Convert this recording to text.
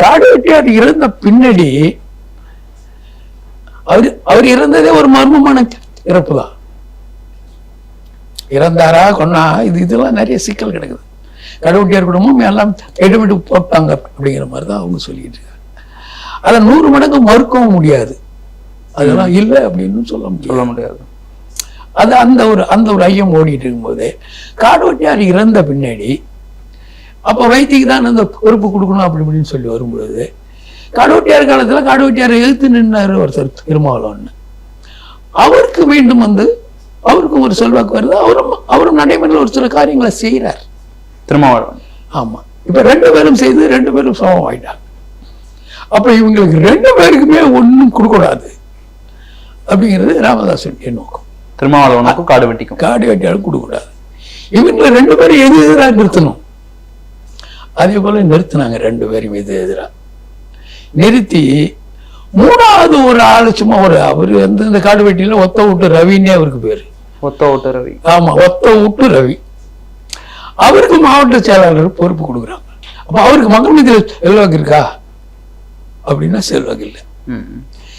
காடு வெட்டியார் இறந்த பின்னாடி அவர் அவர் இறந்ததே ஒரு மர்மமான இறப்பு தான் இறந்தாரா கொன்னா இது இதெல்லாம் நிறைய சிக்கல் கிடக்குது. கடவுட்டியார் குடும்பம் எல்லாம் எடுவிட்டு போட்டாங்க அப்படிங்கிற மாதிரி தான் அவங்க சொல்லிட்டு இருக்காங்க. அதை நூறு மடங்கு மறுக்கவும் முடியாது. அதெல்லாம் இல்லை அப்படின்னு சொல்ல சொல்ல முடியாது. அது அந்த ஒரு அந்த ஒரு ஐயம் ஓடிட்டு இருக்கும்போது காடுவட்டியார் இறந்த பின்னாடி அப்போ வைத்திக்கு தான் அந்த பொறுப்பு கொடுக்கணும் அப்படி இப்படின்னு சொல்லி வரும்பொழுது காடுவட்டியார் காலத்துல காடுவட்டியார் எதிர்த்து நின்னாரு ஒருத்தர் திருமாவளவன். அவருக்கு மீண்டும் வந்து அவருக்கும் ஒரு செல்வாக்கு வருது. அவரும் அவரும் நடைமுறையில் ஒரு சில காரியங்களை செய்கிறார் திருமாவளவன். ஆமா. இப்ப ரெண்டு பேரும் செய்து ரெண்டு பேரும் சமம் ஆயிட்டாங்க. அப்ப இவங்களுக்கு ரெண்டு பேருக்குமே ஒண்ணும் கொடுக்கூடாது அப்படிங்கிறது ராமதாசனுடைய நோக்கம். திருமாவளவனுக்கும் காடு வெட்டிக்கும் காடு வெட்டியாலும் கொடுக்கூடாது இவங்களை ரெண்டு பேரும் எது எதிராக நிறுத்தணும்? அதே போல நிறுத்தினாங்க ரெண்டு பேரும் எது எதிரா. நிறுத்தி மூணாவது ஒரு ஆளு சும்மா ஒரு அவரு வந்து இந்த காடு வெட்டியில ஒத்த விட்டு ரவின்னே அவருக்கு பேரு. ஒத்த ஓட்டு ரவி. ஆமா ஒத்த விட்டு ரவி. அவருக்கு மாவட்ட செயலாளர் பொறுப்பு கொடுக்குறாங்க. அப்ப அவருக்கு மக்கள் மீது செல்வாக்கு இருக்கா அப்படின்னா செல்வாக்கு இல்லை.